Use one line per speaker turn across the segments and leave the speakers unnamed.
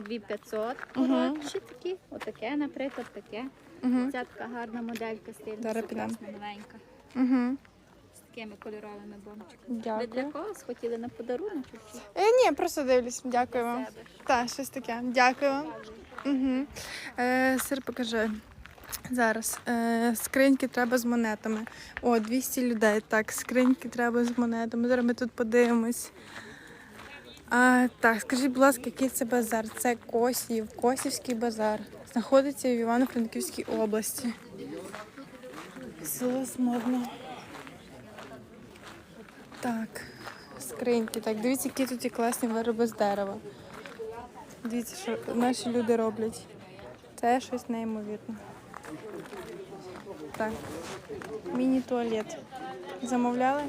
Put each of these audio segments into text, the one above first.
2500
Мгм.
коротші такі. Отаке, наприклад, таке.
Угу.
Ця така гарна моделька стильна,
Зараз
новенька.
Угу.
З такими кольоровими бомчиками. Ви для
Дякую.
когось хотіли на подарунок?
Е, ні, просто дивлюсь. Дякую вам. Так, щось таке. Дякую вам. Угу. Е, сир покажи. Зараз. Е, скриньки треба з монетами. О, 200 людей. Так, скриньки треба з монетами. Зараз ми тут подивимось. А, так, скажіть, будь ласка, який це базар? Це Косів, Косівський базар. Знаходиться в Івано-Франківській області. Село Смодно. Так, скриньки. Так, дивіться, які тут класні вироби з дерева. Дивіться, що наші люди роблять. Це щось неймовірне. Так. Міні-туалет. Замовляли?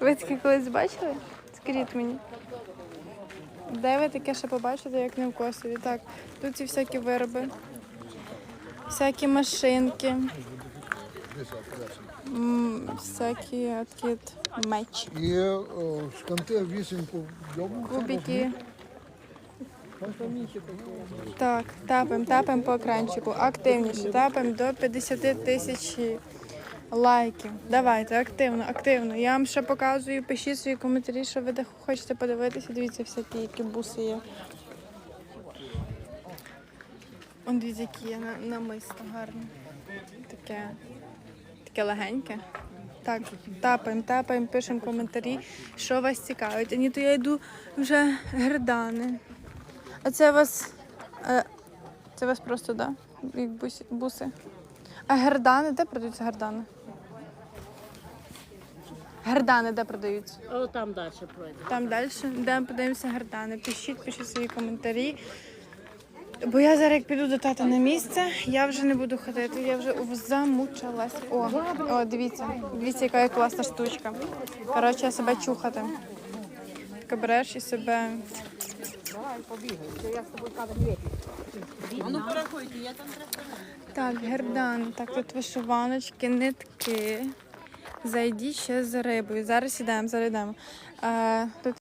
Ви таке колись бачили? Скажіть мені. Де ви таке ще побачите, як не в Косові? Так, тут і всякі вироби, всякі машинки, м, всякі такі от меч,
І е, шканти вісімку йому.
кубики. Так, тапаємо, тапаємо по екранчику. Активніше. Тапаємо до 50 тисяч лайків. Давайте, активно, активно. Я вам ще показую, пишіть свої коментарі, що ви хочете подивитися. Дивіться, всякі які буси є. Он дивіться, які є на, намисто гарне. Таке, таке легеньке. Так, тапаємо, тапаємо, пишемо коментарі, що вас цікавить. А ні, то я йду вже гердани. А це вас. Е, це вас просто, да? Як буси. А гердани, де продаються гердани? Гердани де продаються?
О, там далі пройде.
Там далі, де подивимося гердани. Пишіть, пишіть свої коментарі. Бо я зараз як піду до тата на місце, я вже не буду ходити, я вже замучилась. О, о, дивіться, дивіться, яка є класна штучка. Коротше, я себе чухати. Так береш і себе. Так, гердан, так, тут вишиваночки, нитки. Зайдіть ще за рибою. Зараз сідаємо, зараз йдемо. Е, тут